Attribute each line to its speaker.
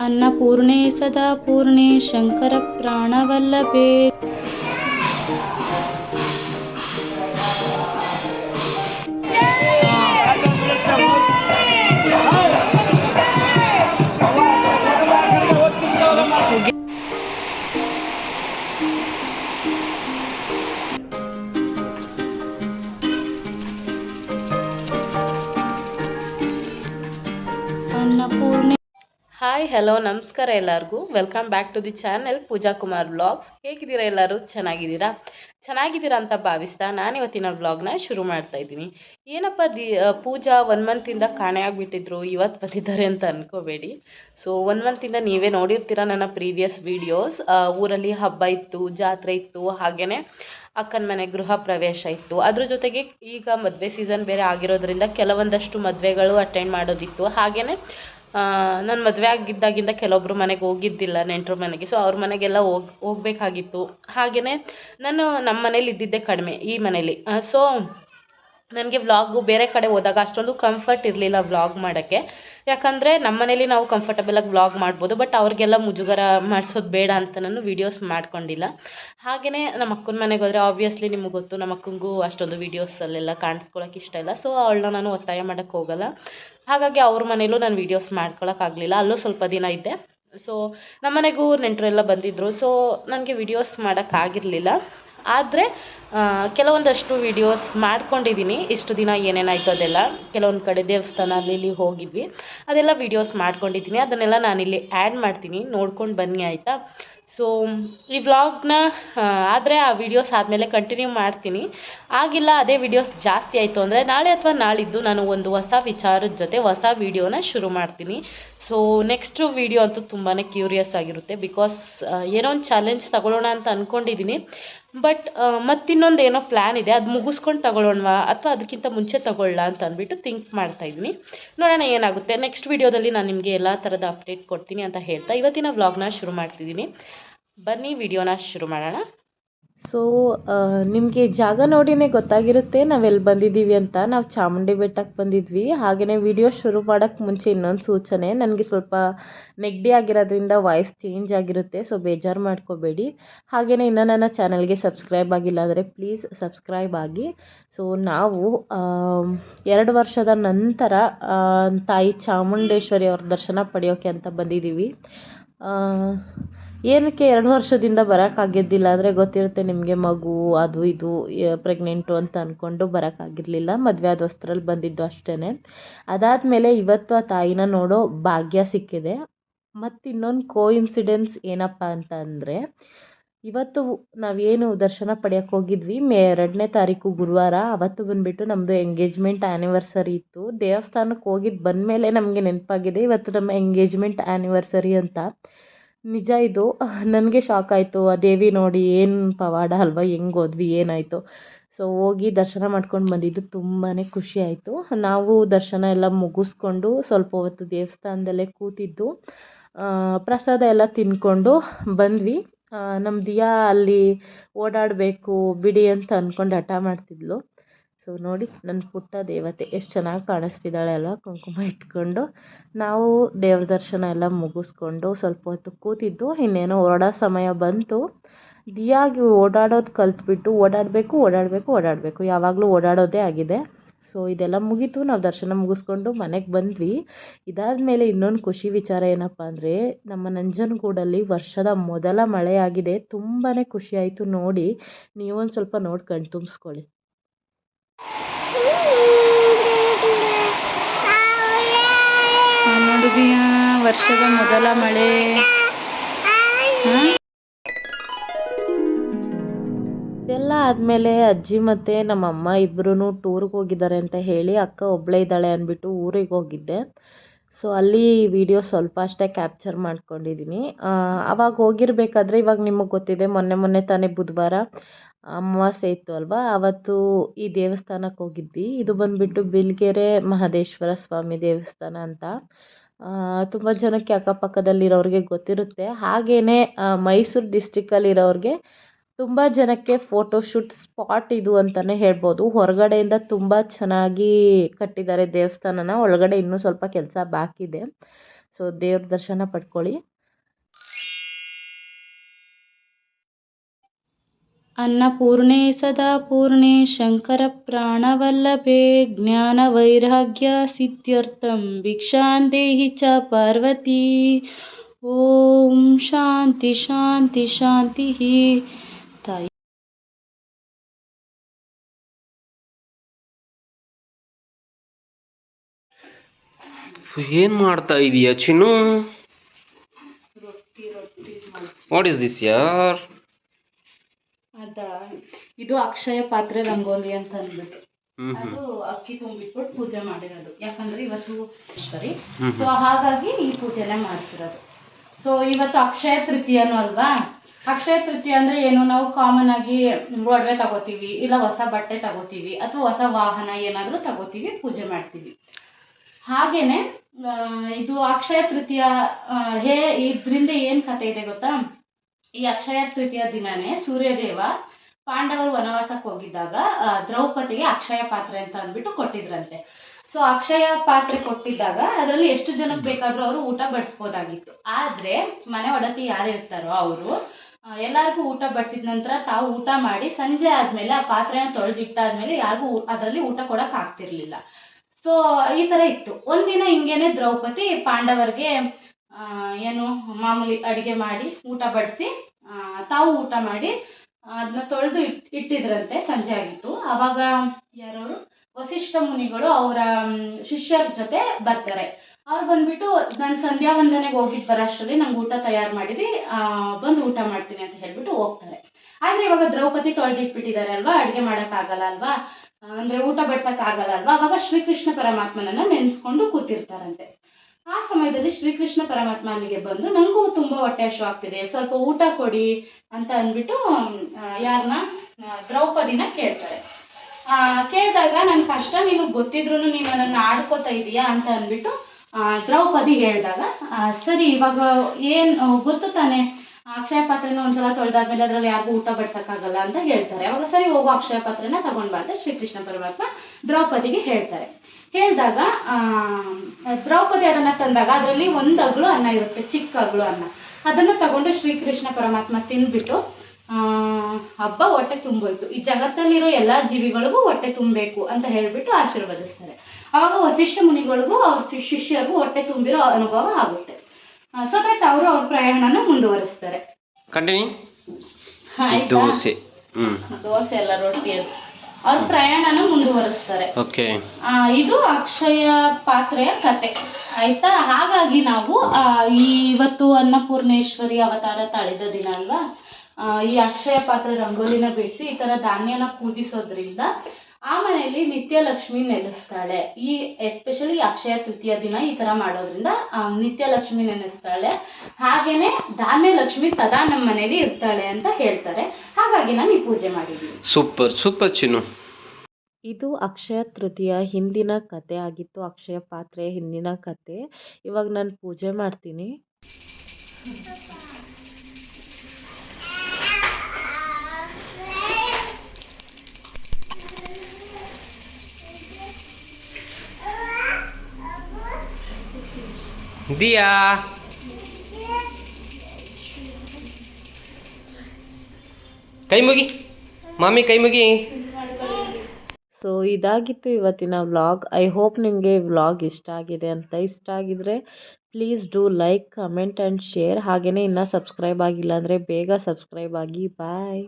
Speaker 1: ಅನ್ನಪೂರ್ಣೆ ಸದಾ ಪೂರ್ಣೆ ಶಂಕರ ಪ್ರಾಣವಲ್ಲಭೆ. ಅನ್ನಪೂರ್ಣೆ
Speaker 2: ಹಾಯ್ ಹಲೋ ನಮಸ್ಕಾರ ಎಲ್ಲರಿಗೂ. Welcome back to the channel Pooja Kumar vlogs ಹೇಗಿದ್ದೀರಾ ಎಲ್ಲರೂ? ಚೆನ್ನಾಗಿದ್ದೀರಾ? ಚೆನ್ನಾಗಿದ್ದೀರಾ ಅಂತ ಭಾವಿಸ್ತಾ ನಾನು ಇವತ್ತಿನ ವ್ಲಾಗ್ನ ಶುರು ಮಾಡ್ತಾ ಇದ್ದೀನಿ. ಏನಪ್ಪ, ದಿ ಪೂಜಾ ಒನ್ ಮಂತಿಂದ ಕಾಣೆ ಆಗಿಬಿಟ್ಟಿದ್ರು ಇವತ್ತು ಬಂದಿದ್ದಾರೆ ಅಂತ ಅನ್ಕೋಬೇಡಿ. ಸೊ ಒನ್ ಮಂತಿಂದ ನೀವೇ ನೋಡಿರ್ತೀರ ನನ್ನ ಪ್ರೀವಿಯಸ್ ವೀಡಿಯೋಸ್ ಊರಲ್ಲಿ ಹಬ್ಬ ಇತ್ತು, ಜಾತ್ರೆ ಇತ್ತು ಹಾಗೆಯೇ ಅಕ್ಕನ ಮನೆ ಗೃಹ ಪ್ರವೇಶ ಇತ್ತು. ಅದ್ರ ಜೊತೆಗೆ ಈಗ ಮದುವೆ ಸೀಸನ್ ಬೇರೆ ಆಗಿರೋದ್ರಿಂದ ಕೆಲವೊಂದಷ್ಟು ಮದುವೆಗಳು ಅಟೆಂಡ್ ಮಾಡೋದಿತ್ತು. ಹಾಗೆಯೇ ನಾನು ಮದುವೆ ಆಗಿದ್ದಾಗಿಂದ ಕೆಲವೊಬ್ಬರು ಮನೆಗೆ ಹೋಗಿದ್ದಿಲ್ಲ, ನೆಂಟರು ಮನೆಗೆ. ಸೊ ಅವ್ರ ಮನೆಗೆಲ್ಲ ಹೋಗ್, ಹೋಗ್ಬೇಕಾಗಿತ್ತು. ಹಾಗೆಯೇ ನಾನು ನಮ್ಮ ಮನೇಲಿ ಇದ್ದಿದ್ದೇ ಕಡಿಮೆ, ಈ ಮನೇಲಿ. ಸೊ ನನಗೆ ವ್ಲಾಗು ಬೇರೆ ಕಡೆ ಹೋದಾಗ ಅಷ್ಟೊಂದು ಕಂಫರ್ಟ್ ಇರಲಿಲ್ಲ ವ್ಲಾಗ್ ಮಾಡೋಕ್ಕೆ. ಯಾಕಂದರೆ ನಮ್ಮ ಮನೇಲಿ ನಾವು ಕಂಫರ್ಟಬಲಾಗಿ ವ್ಲಾಗ್ ಮಾಡ್ಬೋದು ಬಟ್ ಅವ್ರಿಗೆಲ್ಲ ಮುಜುಗರ ಮಾಡಿಸೋದು ಬೇಡ ಅಂತ ನಾನು ವೀಡಿಯೋಸ್ ಮಾಡ್ಕೊಂಡಿಲ್ಲ. ಹಾಗೆಯೇ ನಮ್ಮ ಅಕ್ಕನ ಮನೆಗೆ ಹೋದರೆ ಆಬ್ವಿಯಸ್ಲಿ ನಿಮಗೆ ಗೊತ್ತು ನಮ್ಮ ಅಕ್ಕಂಗೂ ಅಷ್ಟೊಂದು ವೀಡಿಯೋಸಲ್ಲೆಲ್ಲ ಕಾಣಿಸ್ಕೊಳಕ್ಕೆ ಇಷ್ಟ ಇಲ್ಲ ಸೊ ಅವಳನ್ನ ನಾನು ಒತ್ತಾಯ ಮಾಡೋಕ್ಕೆ ಹೋಗಲ್ಲ. ಹಾಗಾಗಿ ಅವ್ರ ಮನೇಲೂ ನಾನು ವೀಡಿಯೋಸ್ ಮಾಡ್ಕೊಳಕ್ಕಾಗಲಿಲ್ಲ ಅಲ್ಲೂ ಸ್ವಲ್ಪ ದಿನ ಇದ್ದೆ. ಸೊ ನಮ್ಮ ಮನೆಗೂ ನೆಂಟರೆಲ್ಲ ಬಂದಿದ್ದರು ಸೊ ನನಗೆ ವೀಡಿಯೋಸ್ ಮಾಡೋಕ್ಕಾಗಿರಲಿಲ್ಲ ಆದರೆ ಕೆಲವೊಂದಷ್ಟು ವೀಡಿಯೋಸ್ ಮಾಡ್ಕೊಂಡಿದ್ದೀನಿ ಇಷ್ಟು ದಿನ ಏನೇನಾಯಿತು ಅದೆಲ್ಲ. ಕೆಲವೊಂದು ಕಡೆ ದೇವಸ್ಥಾನ ಅಲ್ಲಿ ಇಲ್ಲಿ ಹೋಗಿದ್ವಿ. ಅದೆಲ್ಲ ವೀಡಿಯೋಸ್ ಮಾಡ್ಕೊಂಡಿದ್ದೀನಿ ಅದನ್ನೆಲ್ಲ ನಾನಿಲ್ಲಿ ಆ್ಯಡ್ ಮಾಡ್ತೀನಿ. ನೋಡ್ಕೊಂಡು ಬನ್ನಿ, ಆಯಿತಾ? ಸೊ ಈ ವ್ಲಾಗ್ನ ಆದರೆ ಆ ವಿಡಿಯೋಸ್ ಆದಮೇಲೆ ಕಂಟಿನ್ಯೂ ಮಾಡ್ತೀನಿ. ಆಗಿಲ್ಲ, ಅದೇ ವಿಡಿಯೋಸ್ ಜಾಸ್ತಿ ಆಯಿತು ಅಂದರೆ ನಾಳೆ ಅಥವಾ ನಾಳಿದ್ದು ನಾನು ಒಂದು ಹೊಸ ವಿಚಾರದ ಜೊತೆ ಹೊಸ ವಿಡಿಯೋನ ಶುರು ಮಾಡ್ತೀನಿ. ಸೊ ನೆಕ್ಸ್ಟು ವಿಡಿಯೋ ಅಂತೂ ತುಂಬಾ ಕ್ಯೂರಿಯಸ್ ಆಗಿರುತ್ತೆ. ಬಿಕಾಸ್ ಏನೋ ಒಂದು ಚಾಲೆಂಜ್ ತಗೊಳ್ಳೋಣ ಅಂತ ಅಂದ್ಕೊಂಡಿದ್ದೀನಿ ಬಟ್ ಮತ್ತಿನ್ನೊಂದು ಏನೋ ಪ್ಲ್ಯಾನ್ ಇದೆ. ಅದು ಮುಗಿಸ್ಕೊಂಡು ತಗೊಳ್ಳೋಣವಾ? ಅಥವಾ ಅದಕ್ಕಿಂತ ಮುಂಚೆ ತಗೊಳ್ಳ ಅಂತ ಅಂದ್ಬಿಟ್ಟು ಥಿಂಕ್ ಮಾಡ್ತಾ ಇದ್ದೀನಿ ನೋಡೋಣ ಏನಾಗುತ್ತೆ. ನೆಕ್ಸ್ಟ್ ವೀಡಿಯೋದಲ್ಲಿ ನಾನು ನಿಮಗೆ ಎಲ್ಲ ಥರದ ಅಪ್ಡೇಟ್ ಕೊಡ್ತೀನಿ ಅಂತ ಹೇಳ್ತಾ ಇವತ್ತಿನ ವ್ಲಾಗ್ನ ಶುರು ಮಾಡ್ತಿದ್ದೀನಿ. ಬನ್ನಿ ವಿಡಿಯೋನ ಶುರು ಮಾಡೋಣ.
Speaker 3: ಸೊ ನಿಮಗೆ ಜಾಗ ನೋಡಿನೇ ಗೊತ್ತಾಗಿರುತ್ತೆ ನಾವೆಲ್ಲಿ ಬಂದಿದ್ದೀವಿ ಅಂತ. ನಾವು ಚಾಮುಂಡಿ ಬೆಟ್ಟಕ್ಕೆ ಬಂದಿದ್ವಿ. ಹಾಗೆಯೇ ವಿಡಿಯೋ ಶುರು ಮಾಡೋಕ್ಕೆ ಮುಂಚೆ ಇನ್ನೊಂದು ಸೂಚನೆ. ನನಗೆ ಸ್ವಲ್ಪ ನೆಗಡಿ ಆಗಿರೋದ್ರಿಂದ ವಾಯ್ಸ್ ಚೇಂಜ್ ಆಗಿರುತ್ತೆ, ಸೊ ಬೇಜಾರು ಮಾಡ್ಕೋಬೇಡಿ. ಹಾಗೆಯೇ ಇನ್ನು ನನ್ನ ಚಾನಲ್ಗೆ ಸಬ್ಸ್ಕ್ರೈಬ್ ಆಗಿಲ್ಲ ಅಂದರೆ ಪ್ಲೀಸ್ ಸಬ್ಸ್ಕ್ರೈಬ್ ಆಗಿ. ಸೊ ನಾವು ಎರಡು ವರ್ಷದ ನಂತರ ತಾಯಿ ಚಾಮುಂಡೇಶ್ವರಿ ಅವ್ರ ದರ್ಶನ ಪಡೆಯೋಕ್ಕೆ ಅಂತ ಬಂದಿದ್ದೀವಿ. ಏನಕ್ಕೆ ಎರಡು ವರ್ಷದಿಂದ ಬರೋಕ್ಕಾಗಿದ್ದಿಲ್ಲ ಅಂದರೆ ಗೊತ್ತಿರುತ್ತೆ ನಿಮಗೆ ಮಗು, ಅದು ಇದು ಪ್ರೆಗ್ನೆಂಟು ಅಂತ ಅಂದ್ಕೊಂಡು ಬರೋಕ್ಕಾಗಿರಲಿಲ್ಲ ಮದುವೆ ಆದ ಹೊಸ್ತ್ರಲ್ಲಿ ಬಂದಿದ್ದು ಅಷ್ಟೇ ಅದಾದಮೇಲೆ ಇವತ್ತು ಆ ತಾಯಿನ ನೋಡೋ ಭಾಗ್ಯ ಸಿಕ್ಕಿದೆ. ಮತ್ತು ಇನ್ನೊಂದು ಕೋ ಇನ್ಸಿಡೆನ್ಸ್ ಏನಪ್ಪ ಅಂತ ಅಂದರೆ, ಇವತ್ತು ನಾವೇನು ದರ್ಶನ ಪಡೆಯೋಕ್ಕೆ ಹೋಗಿದ್ವಿ. ಮೇ ಎರಡನೇ ತಾರೀಕು ಗುರುವಾರ. ಅವತ್ತು ಬಂದುಬಿಟ್ಟು ನಮ್ಮದು ಎಂಗೇಜ್ಮೆಂಟ್ ಆ್ಯನಿವರ್ಸರಿ ಇತ್ತು. ದೇವಸ್ಥಾನಕ್ಕೆ ಹೋಗಿದ್ದು ಬಂದಮೇಲೆ ನಮಗೆ ನೆನಪಾಗಿದೆ. ಇವತ್ತು ನಮ್ಮ ಎಂಗೇಜ್ಮೆಂಟ್ ಆ್ಯನಿವರ್ಸರಿ ಅಂತ. ನಿಜ ಇದು. ನನಗೆ ಶಾಕ್ ಆಯಿತು. ಆ ದೇವಿ ನೋಡಿ ಏನು ಪವಾಡ ಅಲ್ವಾ, ಹೆಂಗೆ ಹೋದ್ವಿ, ಏನಾಯಿತು. ಸೊ ಹೋಗಿ ದರ್ಶನ ಮಾಡ್ಕೊಂಡು ಬಂದಿದ್ದು ತುಂಬಾ ಖುಷಿ ಆಯಿತು. ನಾವು ದರ್ಶನ ಎಲ್ಲ ಮುಗಿಸ್ಕೊಂಡು ಸ್ವಲ್ಪ ಹೊತ್ತು ದೇವಸ್ಥಾನದಲ್ಲೇ ಕೂತಿದ್ದು ಪ್ರಸಾದ ಎಲ್ಲ ತಿಂದ್ಕೊಂಡು ಬಂದ್ವಿ. ನಮ್ಮ ದಿಯಾ ಅಲ್ಲಿ ಓಡಾಡಬೇಕು, ಬಿಡಿ ಅಂತ ಅಂದ್ಕೊಂಡು ಹಠ ಮಾಡ್ತಿದ್ಲು. ಸೊ ನೋಡಿ ನನ್ನ ಪುಟ್ಟ ದೇವತೆ ಎಷ್ಟು ಚೆನ್ನಾಗಿ ಕಾಣಿಸ್ತಿದ್ದಾಳೆ ಅಲ್ವಾ? ಕುಂಕುಮ ಇಟ್ಕೊಂಡು. ನಾವು ದೇವ್ರ ದರ್ಶನ ಎಲ್ಲ ಮುಗಿಸ್ಕೊಂಡು ಸ್ವಲ್ಪ ಹೊತ್ತು ಕೂತಿದ್ದು, ಇನ್ನೇನೋ ಹೊರಡೋ ಸಮಯ ಬಂತು. ದಿಯಾಗಿ ಓಡಾಡೋದು ಕಲ್ತ್ಬಿಟ್ಟು ಓಡಾಡಬೇಕು ಓಡಾಡಬೇಕು ಓಡಾಡಬೇಕು. ಯಾವಾಗಲೂ ಓಡಾಡೋದೇ ಆಗಿದೆ. ಸೊ ಇದೆಲ್ಲ ಮುಗೀತು, ನಾವು ದರ್ಶನ ಮುಗಿಸ್ಕೊಂಡು ಮನೆಗೆ ಬಂದ್ವಿ. ಇದಾದ ಮೇಲೆ ಇನ್ನೊಂದು ಖುಷಿ ವಿಚಾರ ಏನಪ್ಪ ಅಂದರೆ, ನಮ್ಮ ನಂಜನಗೂಡಲ್ಲಿ ವರ್ಷದ ಮೊದಲ ಮಳೆಯಾಗಿದೆ. ತುಂಬಾ ಖುಷಿಯಾಯಿತು ನೋಡಿ. ನೀವೊಂದು ಸ್ವಲ್ಪ ನೋಡಿ ಕಣ್
Speaker 1: ನೋಡಿದೀಯಾ ವರ್ಷದ ಮೊದಲ ಮಳೆ.
Speaker 3: ಇದೆಲ್ಲ ಆದಮೇಲೆ ಅಜ್ಜಿ ಮತ್ತೆ ನಮ್ಮ ಅಮ್ಮ ಇಬ್ಬರೂ ಟೂರ್ಗೆ ಹೋಗಿದ್ದಾರೆ ಅಂತ ಹೇಳಿ ಅಕ್ಕ ಒಬ್ಬಳೇ ಇದ್ದಾಳೆ ಅಂದ್ಬಿಟ್ಟು ಊರಿಗೆ ಹೋಗಿದ್ದೆ. ಸೊ ಅಲ್ಲಿ ವಿಡಿಯೋ ಸ್ವಲ್ಪ ಅಷ್ಟೇ ಕ್ಯಾಪ್ಚರ್ ಮಾಡ್ಕೊಂಡಿದ್ದೀನಿ ಅವಾಗ ಹೋಗಿರ್ಬೇಕಾದ್ರೆ ಇವಾಗ ನಿಮಗೆ ಗೊತ್ತಿದೆ, ಮೊನ್ನೆ ಮೊನ್ನೆ ತಾನೇ ಬುಧವಾರ ಅಮಾವಾಸ್ಯೆ ಇತ್ತು ಅಲ್ವಾ? ಆವತ್ತು ಈ ದೇವಸ್ಥಾನಕ್ಕೆ ಹೋಗಿದ್ವಿ. ಇದು ಬಂದುಬಿಟ್ಟು ಬಿಲ್ಗೆರೆ ಮಹದೇಶ್ವರ ಸ್ವಾಮಿ ದೇವಸ್ಥಾನ ಅಂತ. ತುಂಬ ಜನಕ್ಕೆ ಅಕ್ಕಪಕ್ಕದಲ್ಲಿರೋರಿಗೆ ಗೊತ್ತಿರುತ್ತೆ. ಹಾಗೆಯೇ ಮೈಸೂರು ಡಿಸ್ಟಿಕ್ಕಲ್ಲಿರೋರಿಗೆ ತುಂಬ ಜನಕ್ಕೆ ಫೋಟೋಶೂಟ್ ಸ್ಪಾಟ್ ಇದು ಅಂತಲೇ ಹೇಳ್ಬೋದು. ಹೊರಗಡೆಯಿಂದ ತುಂಬ ಚೆನ್ನಾಗಿ ಕಟ್ಟಿದ್ದಾರೆ ದೇವಸ್ಥಾನನ. ಒಳಗಡೆ ಇನ್ನೂ ಸ್ವಲ್ಪ ಕೆಲಸ ಬಾಕಿ ಇದೆ ಸೊ ದೇವ್ರ ದರ್ಶನ ಪಡ್ಕೊಳ್ಳಿ.
Speaker 2: ಅನ್ನಪೂರ್ಣೆ ಸದಾ ಪೂರ್ಣೆ ಶಂಕರ ಪ್ರಾಣವಲ್ಲಭೆ ಜ್ಞಾನವೈರಾಗ್ಯ ಸಿದ್ಧ್ಯರ್ಥಂ ಭಿಕ್ಷಾಂ ದೇಹಿ ಚ ಪಾರ್ವತಿ ಓಂ ಶಾಂತಿ ಶಾಂತಿ ಶಾಂತಿ ತಾಯಿ
Speaker 4: ಏನ್ ಮಾಡ್ತಾ ಇದೀಯ ಚಿನ್ನು? ವಾಟ್ ಇಸ್ ದಿಸ್ ಯಾರ್?
Speaker 2: ಅದ ಇದು ಅಕ್ಷಯ ಪಾತ್ರೆ ರಂಗೋಲಿ ಅಂತ ಅಂದ್ಬಿಟ್ಟು. ಅದು ಅಕ್ಕಿ ತುಂಬಿಟ್ಬಿಟ್ಟು ಪೂಜೆ ಮಾಡಿರೋದು. ಯಾಕಂದ್ರೆ ಇವತ್ತು ಈಶ್ವರಿ
Speaker 4: ಹ್ಮ್
Speaker 2: ಸೊ ಹಾಗಾಗಿ ಈ ಪೂಜೆನೆ ಮಾಡ್ತಿರೋದು. ಸೊ ಇವತ್ತು ಅಕ್ಷಯ ತೃತೀಯನು ಅಲ್ವಾ? ಅಕ್ಷಯ ತೃತೀಯ ಅಂದ್ರೆ ಏನು? ನಾವು ಕಾಮನ್ ಆಗಿ ಒಡವೆ ತಗೋತೀವಿ ಇಲ್ಲ ಹೊಸ ಬಟ್ಟೆ ತಗೋತೀವಿ ಅಥವಾ ಹೊಸ ವಾಹನ ಏನಾದರೂ ತಗೋತೀವಿ ಪೂಜೆ ಮಾಡ್ತೀವಿ. ಹಾಗೇನೆ ಇದು ಅಕ್ಷಯ ತೃತೀಯ ಹೇ ಇದ್ರಿಂದ ಏನ್ ಕತೆ ಇದೆ ಗೊತ್ತಾ? ಈ ಅಕ್ಷಯ ತೃತೀಯ ದಿನನೇ ಸೂರ್ಯದೇವ ಪಾಂಡವರು ವನವಾಸಕ್ಕೆ ಹೋಗಿದ್ದಾಗ ದ್ರೌಪದಿಗೆ ಅಕ್ಷಯ ಪಾತ್ರೆ ಅಂತ ಅಂದ್ಬಿಟ್ಟು ಕೊಟ್ಟಿದ್ರಂತೆ. ಸೊ, ಅಕ್ಷಯ ಪಾತ್ರೆ ಕೊಟ್ಟಿದ್ದಾಗ ಅದರಲ್ಲಿ ಎಷ್ಟು ಜನಕ್ಕೆ ಬೇಕಾದ್ರೂ ಅವರು ಊಟ ಬಡಿಸ್ಬೋದಾಗಿತ್ತು. ಆದ್ರೆ, ಮನೆ ಒಡತಿ ಯಾರು ಇರ್ತಾರೋ ಅವರು ಎಲ್ಲರಿಗೂ ಊಟ ಬಡಿಸಿದ ನಂತರ ತಾವು ಊಟ ಮಾಡಿ ಸಂಜೆ ಆದ್ಮೇಲೆ ಆ ಪಾತ್ರೆನ ತೊಳೆದಿಟ್ಟಾದ್ಮೇಲೆ ಯಾರಿಗೂ ಅದರಲ್ಲಿ ಊಟ ಕೊಡಕ್ ಆಗ್ತಿರ್ಲಿಲ್ಲ. ಸೊ, ಈ ತರ ಇತ್ತು. ಒಂದಿನ ಹಿಂಗೇನೆ ದ್ರೌಪದಿ ಪಾಂಡವರಿಗೆ ಏನು ಮಾಮೂಲಿ ಅಡಿಗೆ ಮಾಡಿ ಊಟ ಬಡಿಸಿ ತಾವು ಊಟ ಮಾಡಿ ಅದನ್ನ ತೊಳೆದು ಇಟ್ ಇಟ್ಟಿದ್ರಂತೆ ಸಂಜೆ ಆಗಿತ್ತು. ಅವಾಗ ಯಾರವರು? ವಸಿಷ್ಠ ಮುನಿಗಳು ಅವರ ಶಿಷ್ಯರ ಜೊತೆ ಬರ್ತಾರೆ. ಅವ್ರು ಬಂದ್ಬಿಟ್ಟು ನಾನು ಸಂಧ್ಯಾ ವಂದನೆಗೆ ಹೋಗಿದ್ದು ಬರೋಷ್ಟರಲ್ಲಿ ನಂಗೆ ಊಟ ತಯಾರು ಮಾಡಿರಿ ಆ, ಬಂದು ಊಟ ಮಾಡ್ತೀನಿ ಅಂತ ಹೇಳ್ಬಿಟ್ಟು ಹೋಗ್ತಾರೆ. ಆದರೆ ಇವಾಗ ದ್ರೌಪದಿ ತೊಳೆದಿಟ್ಬಿಟ್ಟಿದ್ದಾರೆ ಅಲ್ವಾ? ಅಡುಗೆ ಮಾಡೋಕ್ಕಾಗಲ್ಲ ಅಲ್ವಾ? ಅಂದರೆ ಊಟ ಬಡ್ಸಕ್ ಆಗಲ್ಲ ಅಲ್ವಾ? ಅವಾಗ ಶ್ರೀಕೃಷ್ಣ ಪರಮಾತ್ಮನನ್ನ ನೆನೆಸ್ಕೊಂಡು ಕೂತಿರ್ತಾರಂತೆ. ಆ ಸಮಯದಲ್ಲಿ ಶ್ರೀಕೃಷ್ಣ ಪರಮಾತ್ಮ ಅಲ್ಲಿಗೆ ಬಂದು ನನಗೂ ತುಂಬಾ ಹೊಟ್ಟೆ ಆಗ್ತಿದೆ ಸ್ವಲ್ಪ ಊಟ ಕೊಡಿ ಅಂತ ಅಂದ್ಬಿಟ್ಟು ಯಾರನ್ನ ದ್ರೌಪದಿನ ಕೇಳ್ತಾರೆ. ಆ, ಕೇಳಿದಾಗ ನನ್ನ ಕಷ್ಟ ನಿನಗೆ ಗೊತ್ತಿದ್ರು ನೀನು ನನ್ನ ಆಡ್ಕೋತಾ ಇದೀಯಾ? ಅಂತ ಅಂದ್ಬಿಟ್ಟು ಆ, ದ್ರೌಪದಿ ಹೇಳಿದಾಗ ಸರಿ ಇವಾಗ ಏನು ಗೊತ್ತು ತಾನೆ. ಅಕ್ಷಯ ಪಾತ್ರೆನ ಒಂದ್ಸಲ ತೊಳೆದಾದ್ಮೇಲೆ ಅದ್ರಲ್ಲಿ ಯಾರಿಗೂ ಊಟ ಬಡ್ಸಕ್ಕಾಗಲ್ಲ ಅಂತ ಹೇಳ್ತಾರೆ. ಅವಾಗ ಸರಿ ಹೋಗೋ ಅಕ್ಷಯ ಪಾತ್ರೆನ ತಗೊಂಡ್ ಬಾ ಅಂತ ಶ್ರೀಕೃಷ್ಣ ಪರಮಾತ್ಮ ದ್ರೌಪದಿಗೆ ಹೇಳ್ತಾರೆ. ಹೇಳಿದಾಗ ದ್ರೌಪದಿ ಅದನ್ನ ತಂದಾಗ ಅದರಲ್ಲಿ ಒಂದು ಅಗಳು ಅನ್ನ ಇರುತ್ತೆ ಚಿಕ್ಕ ಅಗಳು ಅನ್ನ. ಅದನ್ನ ತಗೊಂಡು ಶ್ರೀಕೃಷ್ಣ ಪರಮಾತ್ಮ ತಿಂದ್ಬಿಟ್ಟು ಆ, ಹಬ್ಬ ಹೊಟ್ಟೆ ತುಂಬೋಯ್ತು. ಈ ಜಗತ್ತಲ್ಲಿರೋ ಎಲ್ಲಾ ಜೀವಿಗಳಿಗೂ ಹೊಟ್ಟೆ ತುಂಬಬೇಕು ಅಂತ ಹೇಳ್ಬಿಟ್ಟು ಆಶೀರ್ವದಿಸ್ತಾರೆ. ಅವಾಗ ವಸಿಷ್ಠ ಮುನಿಗಳಿಗೂ ಶಿಷ್ಯರಿಗೂ ಹೊಟ್ಟೆ ತುಂಬಿರೋ ಅನುಭವ ಆಗುತ್ತೆ. ಸೊ ದಟ್ ಅವರು ಅವ್ರ ಪ್ರಯಾಣನ ಮುಂದುವರಿಸ್ತಾರೆ?
Speaker 4: ದೋಸೆ.
Speaker 2: ದೋಸೆ ಎಲ್ಲ ರೊಟ್ಟಿ ಅವ್ರ ಪ್ರಯಾಣನ ಮುಂದುವರಿಸ್ತಾರೆ. ಇದು ಅಕ್ಷಯ ಪಾತ್ರೆಯ ಕತೆ. ಆಯ್ತಾ? ಹಾಗಾಗಿ ನಾವು ಈ ಇವತ್ತು ಅನ್ನಪೂರ್ಣೇಶ್ವರಿ ಅವತಾರ ತಾಳಿದ ದಿನ ಅಲ್ವಾ? ಈ ಅಕ್ಷಯ ಪಾತ್ರೆ ರಂಗೋಲಿನ ಬಿಡಿಸಿ ಈ ತರ ಧಾನ್ಯನ ಪೂಜಿಸೋದ್ರಿಂದ ಆ ಮನೆಯಲ್ಲಿ ನಿತ್ಯ ಲಕ್ಷ್ಮಿ ನೆಲೆಸ್ತಾಳೆ ಈ ಎಸ್ಪೆಷಲಿ ಅಕ್ಷಯ ತೃತೀಯ ದಿನ ಈ ತರ ಮಾಡೋದ್ರಿಂದ ನಿತ್ಯಲಕ್ಷ್ಮಿ ನಿತ್ಯ ಲಕ್ಷ್ಮಿ ನೆನೆಸ್ತಾಳೆ. ಹಾಗೇನೆ ಧಾನ್ಯ ಲಕ್ಷ್ಮಿ ಸದಾ ನಮ್ಮ ಮನೇಲಿ ಇರ್ತಾಳೆ ಅಂತ ಹೇಳ್ತಾರೆ. ಹಾಗಾಗಿ ನಾನು ಈ ಪೂಜೆ ಮಾಡಿದ್ದೀನಿ.
Speaker 4: ಸೂಪರ್ ಸೂಪರ್ ಚಿನ್ನು.
Speaker 3: ಇದು ಅಕ್ಷಯ ತೃತೀಯ ಹಿಂದಿನ ಕತೆ ಆಗಿತ್ತು. ಅಕ್ಷಯ ಪಾತ್ರೆ ಹಿಂದಿನ ಕತೆ. ಇವಾಗ ನಾನು ಪೂಜೆ ಮಾಡ್ತೀನಿ.
Speaker 4: ದಿಯಾ ಕೈ ಮುಗಿ. ಮಾಮಿ ಕೈ ಮುಗಿ.
Speaker 3: ಸೊ ಇದಾಗಿತ್ತು ಇವತ್ತಿನ ವ್ಲಾಗ್. ಐ ಹೋಪ್ ನಿಮಗೆ ವ್ಲಾಗ್ ಇಷ್ಟ ಆಗಿದೆ ಅಂತ ಇಷ್ಟ ಆಗಿದ್ರೆ please do like comment and share ಹಾಗೆಯೇ ಇನ್ನೂ ಸಬ್ಸ್ಕ್ರೈಬ್ ಆಗಿಲ್ಲ ಅಂದರೆ ಬೇಗ ಸಬ್ಸ್ಕ್ರೈಬ್ ಆಗಿ. ಬಾಯ್